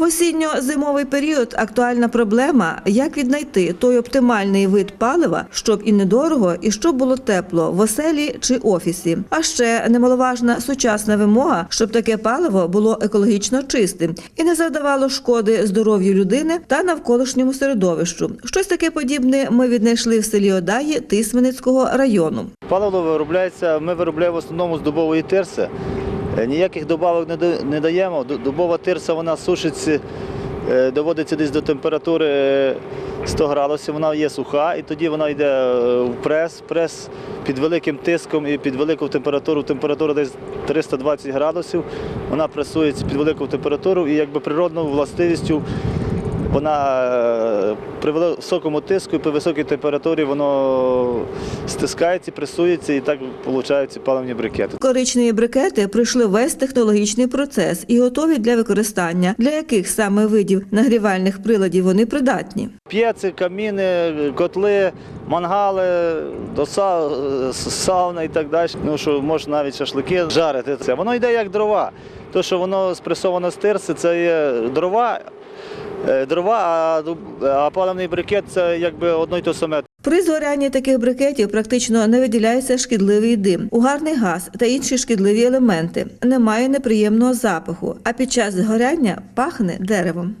В осінньо-зимовий період актуальна проблема, як віднайти той оптимальний вид палива, щоб і недорого, і щоб було тепло в оселі чи офісі. А ще немаловажна сучасна вимога, щоб таке паливо було екологічно чистим і не завдавало шкоди здоров'ю людини та навколишньому середовищу. Щось таке подібне ми віднайшли в селі Одаї Тисменицького району. Паливо виробляється, ми виробляємо в основному з дубової тирси. Е, Ніяких добавок не даємо. Ду- Дубова тирса вона сушиться, е, доводиться десь до температури е, 100 градусів, вона є суха, і тоді вона йде е, в прес. Прес під великим тиском і під велику температуру. Температура десь 320 градусів. Вона пресується під велику температуру і якби природною властивістю вона е, при високому тиску і при високій температурі воно стискається, пресується і так получаються паливні брикети. Коричневі брикети пройшли весь технологічний процес і готові для використання. Для яких саме видів нагрівальних приладів вони придатні? П'єци, каміни, котли, мангали, доса, сауна і так далі. Ну що можна навіть шашлики жарити. Це воно йде як дрова. То, що воно спресовано з тирси, це є дрова. Е, Дрова, а, а паливний брикет це якби одно й то саме. При згорянні таких брикетів практично не виділяється шкідливий дим, угарний газ та інші шкідливі елементи. Немає неприємного запаху, а під час згоряння пахне деревом.